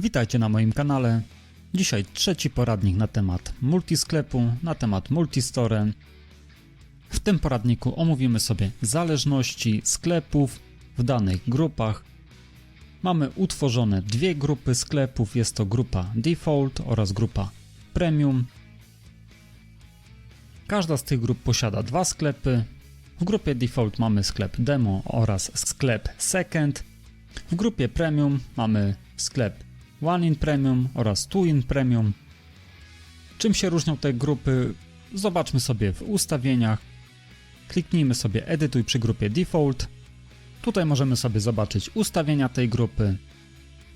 Witajcie na moim kanale. Dzisiaj trzeci poradnik na temat multisklepu, na temat multistore. W tym poradniku omówimy sobie zależności sklepów w danych grupach. Mamy utworzone dwie grupy sklepów, jest to grupa Default oraz grupa Premium. Każda z tych grup posiada dwa sklepy. W grupie Default mamy sklep Demo oraz sklep Second. W grupie Premium mamy sklep One in Premium oraz Two in Premium. Czym się różnią te grupy? Zobaczmy sobie w ustawieniach. Kliknijmy sobie Edytuj przy grupie Default. Tutaj możemy sobie zobaczyć ustawienia tej grupy.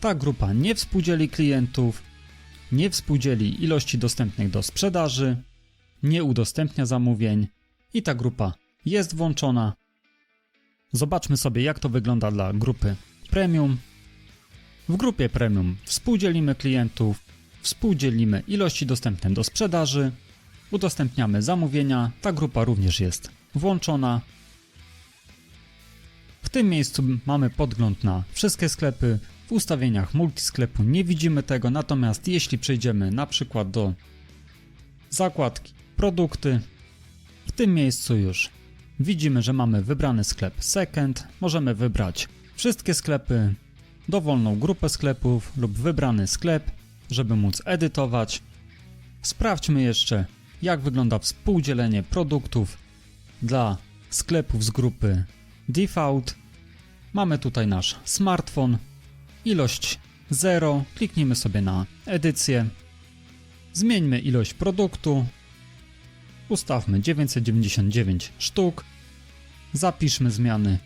Ta grupa nie współdzieli klientów, nie współdzieli ilości dostępnych do sprzedaży, nie udostępnia zamówień i ta grupa jest włączona. Zobaczmy sobie, jak to wygląda dla grupy Premium. W grupie Premium współdzielimy klientów, współdzielimy ilości dostępne do sprzedaży, udostępniamy zamówienia, ta grupa również jest włączona. W tym miejscu mamy podgląd na wszystkie sklepy. W ustawieniach multisklepu nie widzimy tego, natomiast jeśli przejdziemy na przykład do zakładki produkty, w tym miejscu już widzimy, że mamy wybrany sklep second. Możemy wybrać wszystkie sklepy, dowolną grupę sklepów lub wybrany sklep, żeby móc edytować. Sprawdźmy jeszcze, jak wygląda współdzielenie produktów dla sklepów z grupy Default. Mamy tutaj nasz smartfon, ilość 0. Kliknijmy sobie na edycję. Zmieńmy ilość produktu. Ustawmy 999 sztuk. Zapiszmy zmiany.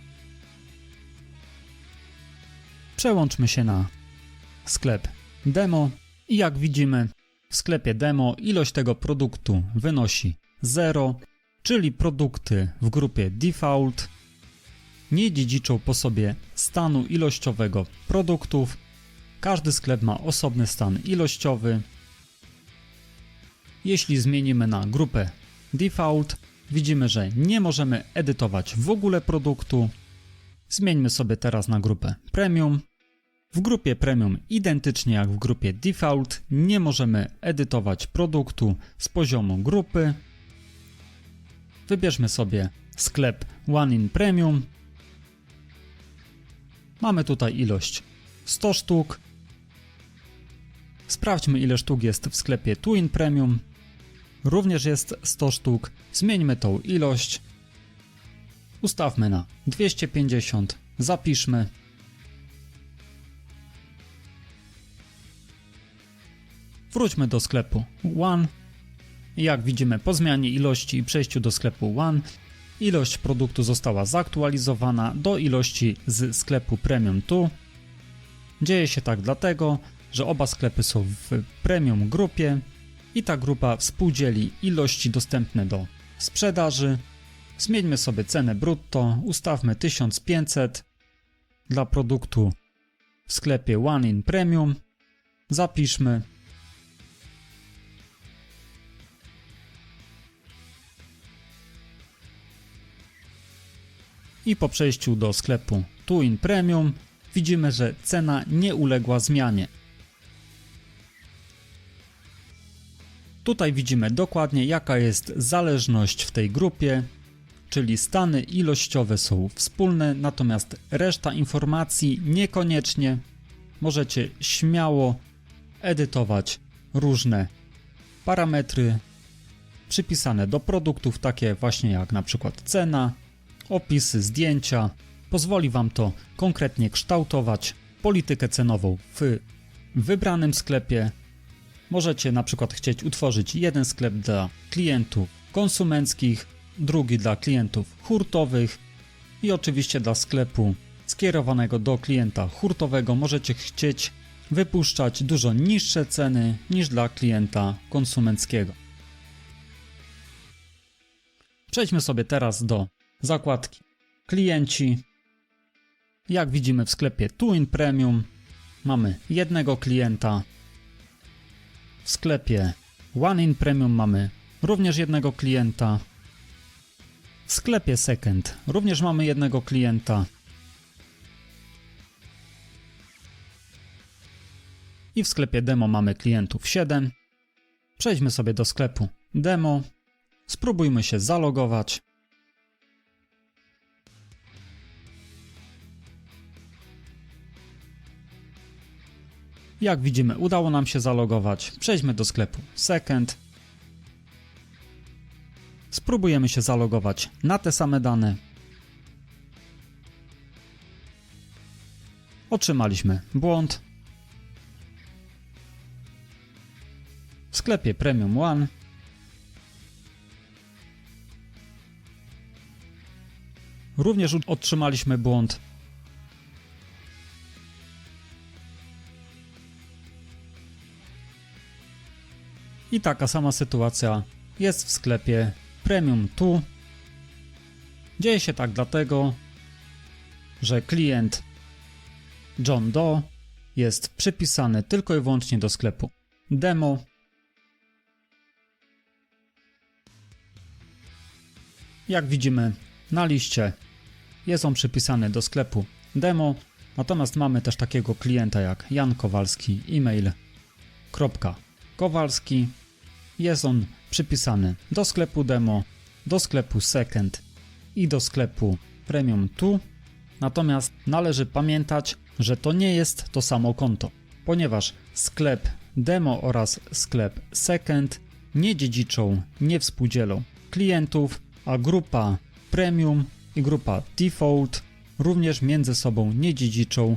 Przełączmy się na sklep demo i jak widzimy w sklepie demo ilość tego produktu wynosi 0, czyli produkty w grupie default nie dziedziczą po sobie stanu ilościowego produktów. Każdy sklep ma osobny stan ilościowy. Jeśli zmienimy na grupę default, widzimy, że nie możemy edytować w ogóle produktu. Zmieńmy sobie teraz na grupę premium. W grupie premium, identycznie jak w grupie default, nie możemy edytować produktu z poziomu grupy. Wybierzmy sobie sklep One in Premium. Mamy tutaj ilość 100 sztuk. Sprawdźmy ile sztuk jest w sklepie Two in Premium. Również jest 100 sztuk. Zmieńmy tą ilość. Ustawmy na 250. Zapiszmy. Wróćmy do sklepu One. Jak widzimy po zmianie ilości i przejściu do sklepu One, ilość produktu została zaktualizowana do ilości z sklepu Premium 2. Dzieje się tak dlatego, że oba sklepy są w Premium grupie i ta grupa współdzieli ilości dostępne do sprzedaży. Zmieńmy sobie cenę brutto, ustawmy 1500 dla produktu w sklepie One in Premium. Zapiszmy i po przejściu do sklepu Tu in Premium widzimy, że cena nie uległa zmianie. Tutaj widzimy dokładnie jaka jest zależność w tej grupie, czyli stany ilościowe są wspólne, natomiast reszta informacji niekoniecznie. Możecie śmiało edytować różne parametry przypisane do produktów, takie właśnie jak na przykład cena, opisy, zdjęcia. Pozwoli Wam to konkretnie kształtować politykę cenową w wybranym sklepie. Możecie na przykład chcieć utworzyć jeden sklep dla klientów konsumenckich, drugi dla klientów hurtowych i oczywiście dla sklepu skierowanego do klienta hurtowego możecie chcieć wypuszczać dużo niższe ceny niż dla klienta konsumenckiego. Przejdźmy sobie teraz do zakładki klienci. Jak widzimy w sklepie Tu in Premium mamy jednego klienta. W sklepie One in Premium mamy również jednego klienta. W sklepie Second również mamy jednego klienta. i w sklepie demo mamy klientów 7. Przejdźmy sobie do sklepu demo. Spróbujmy się zalogować. Jak widzimy, udało nam się zalogować. Przejdźmy do sklepu Second. Spróbujemy się zalogować na te same dane. Otrzymaliśmy błąd. W sklepie Premium One również otrzymaliśmy błąd. I taka sama sytuacja jest w sklepie Premium Tu. Dzieje się tak dlatego, że klient John Doe jest przypisany tylko i wyłącznie do sklepu demo. Jak widzimy na liście jest on przypisany do sklepu demo, natomiast mamy też takiego klienta jak Jan Kowalski e-mail.kowalski jest on przypisany do sklepu demo, do sklepu second i do sklepu premium tu. Natomiast należy pamiętać, że to nie jest to samo konto, ponieważ sklep demo oraz sklep second nie dziedziczą, nie współdzielą klientów, a grupa premium i grupa default również między sobą nie dziedziczą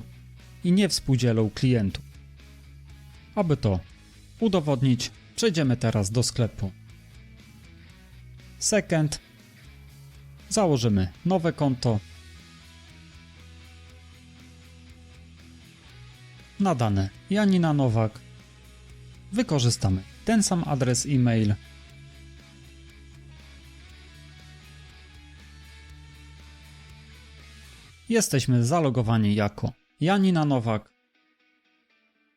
i nie współdzielą klientów. Aby to udowodnić, przejdziemy teraz do sklepu second. Założymy nowe konto. Nadane Janina Nowak. Wykorzystamy ten sam adres e-mail. Jesteśmy zalogowani jako Janina Nowak.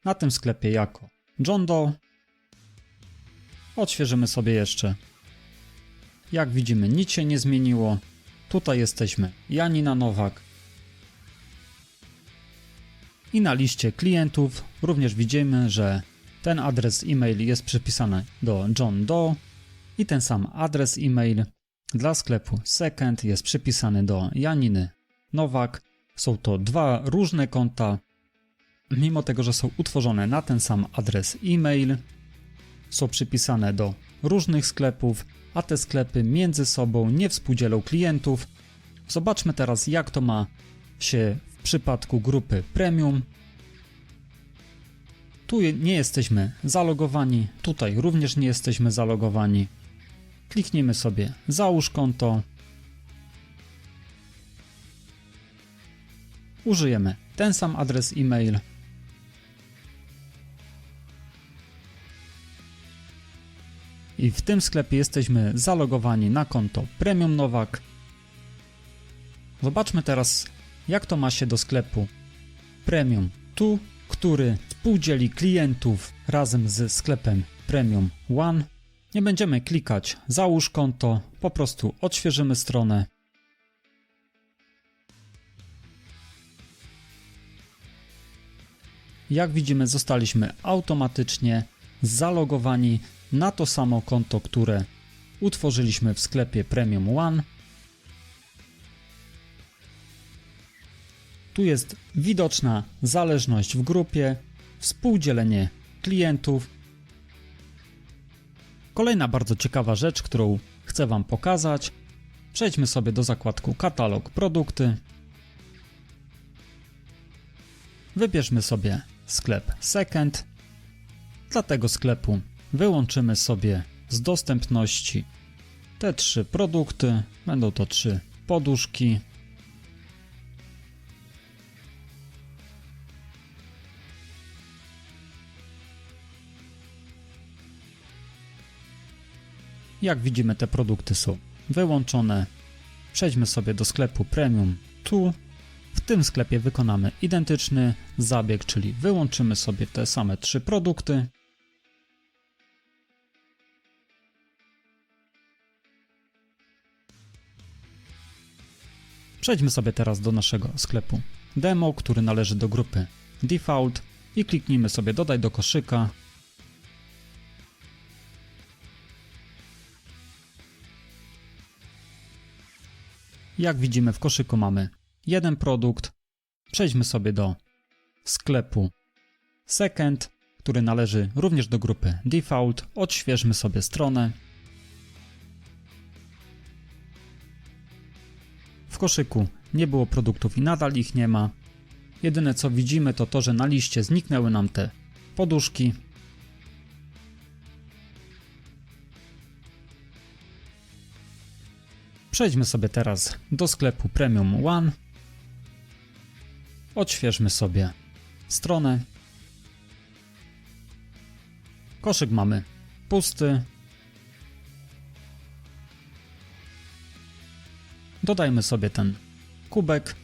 Na tym sklepie jako John Doe. Odświeżymy sobie jeszcze jak widzimy, nic się nie zmieniło. Tutaj jesteśmy Janina Nowak. I na liście klientów również widzimy, że ten adres e-mail jest przypisany do John Doe i ten sam adres e-mail dla sklepu Second jest przypisany do Janiny Nowak. Są to dwa różne konta, mimo tego, że są utworzone na ten sam adres e-mail, są przypisane do różnych sklepów, a te sklepy między sobą nie współdzielą klientów. Zobaczmy teraz, jak to ma się w przypadku grupy premium. Tu nie jesteśmy zalogowani, tutaj również nie jesteśmy zalogowani. Kliknijmy sobie załóż konto. Użyjemy ten sam adres e-mail. I w tym sklepie jesteśmy zalogowani na konto Premium Nowak. Zobaczmy teraz, jak to ma się do sklepu Premium Tu, który współdzieli klientów razem ze sklepem Premium One. Nie będziemy klikać załóż konto, po prostu odświeżymy stronę. Jak widzimy, zostaliśmy automatycznie zalogowani na to samo konto, które utworzyliśmy w sklepie Premium One. Tu jest widoczna zależność w grupie, współdzielenie klientów. Kolejna bardzo ciekawa rzecz, którą chcę Wam pokazać. Przejdźmy sobie do zakładku Katalog Produkty. Wybierzmy sobie sklep Second. Dla tego sklepu wyłączymy sobie z dostępności te trzy produkty. Będą to trzy poduszki. Jak widzimy, te produkty są wyłączone. Przejdźmy sobie do sklepu Premium tu. W tym sklepie wykonamy identyczny zabieg, czyli wyłączymy sobie te same trzy produkty. Przejdźmy sobie teraz do naszego sklepu demo, który należy do grupy default. i kliknijmy sobie dodaj do koszyka. Jak widzimy w koszyku mamy jeden produkt. Przejdźmy sobie do sklepu Second, który należy również do grupy Default. Odświeżmy sobie stronę. W koszyku nie było produktów i nadal ich nie ma. Jedyne co widzimy to to, że na liście zniknęły nam te poduszki. Przejdźmy sobie teraz do sklepu Premium One. Odświeżmy sobie stronę. Koszyk mamy pusty. Dodajmy sobie ten kubek.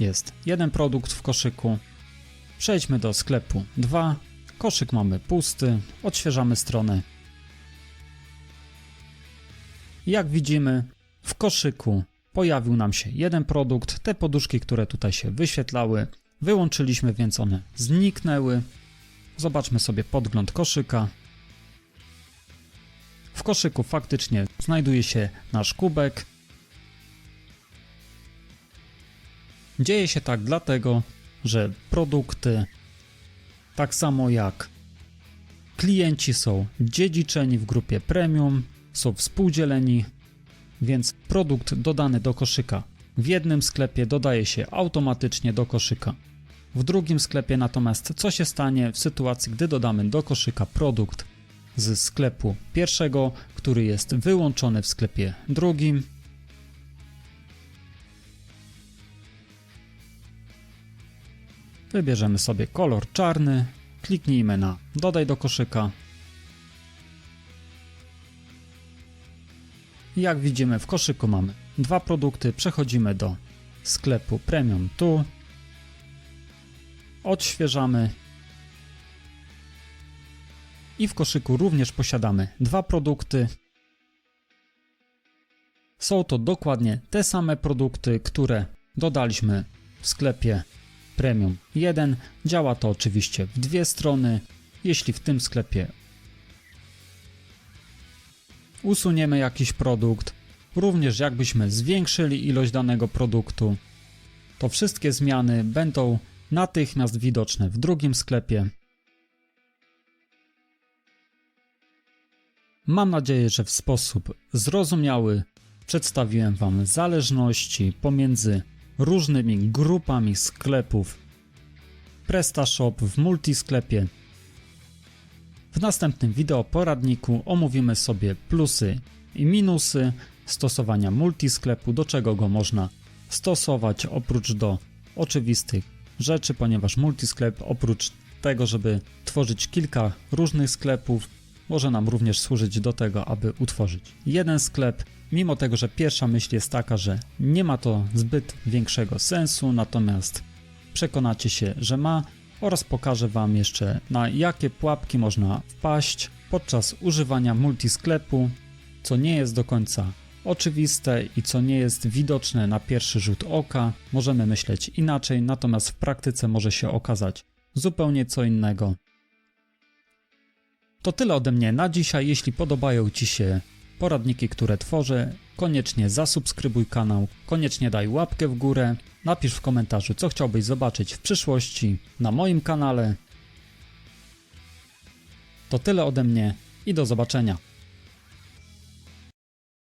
Jest jeden produkt w koszyku. Przejdźmy do sklepu 2. Koszyk mamy pusty. Odświeżamy stronę. Jak widzimy, w koszyku pojawił nam się jeden produkt. Te poduszki, które tutaj się wyświetlały, wyłączyliśmy, więc one zniknęły. Zobaczmy sobie podgląd koszyka. W koszyku faktycznie znajduje się nasz kubek. Dzieje się tak dlatego, że produkty, tak samo jak klienci są dziedziczeni w grupie premium, są współdzieleni, więc produkt dodany do koszyka w jednym sklepie dodaje się automatycznie do koszyka. W drugim sklepie natomiast co się stanie w sytuacji, gdy dodamy do koszyka produkt z sklepu pierwszego, który jest wyłączony w sklepie drugim. Wybierzemy sobie kolor czarny, kliknijmy na dodaj do koszyka. Jak widzimy w koszyku mamy dwa produkty, przechodzimy do sklepu Premium tu, odświeżamy i w koszyku również posiadamy dwa produkty. Są to dokładnie te same produkty, które dodaliśmy w sklepie Premium 1. Działa to oczywiście w dwie strony. Jeśli w tym sklepie usuniemy jakiś produkt, również jakbyśmy zwiększyli ilość danego produktu, to wszystkie zmiany będą natychmiast widoczne w drugim sklepie. Mam nadzieję, że w sposób zrozumiały przedstawiłem Wam zależności pomiędzy różnymi grupami sklepów PrestaShop w multisklepie. W następnym wideo poradniku omówimy sobie plusy i minusy stosowania multisklepu, do czego go można stosować oprócz do oczywistych rzeczy, ponieważ multisklep oprócz tego, żeby tworzyć kilka różnych sklepów, może nam również służyć do tego, aby utworzyć jeden sklep. Mimo tego, że pierwsza myśl jest taka, że nie ma to zbyt większego sensu, natomiast przekonacie się, że ma oraz pokażę Wam jeszcze na jakie pułapki można wpaść podczas używania multisklepu, co nie jest do końca oczywiste i co nie jest widoczne na pierwszy rzut oka. Możemy myśleć inaczej, natomiast w praktyce może się okazać zupełnie co innego. To tyle ode mnie na dzisiaj. Jeśli podobają Ci się poradniki, które tworzę, koniecznie zasubskrybuj kanał, koniecznie daj łapkę w górę, napisz w komentarzu, co chciałbyś zobaczyć w przyszłości na moim kanale. To tyle ode mnie i do zobaczenia.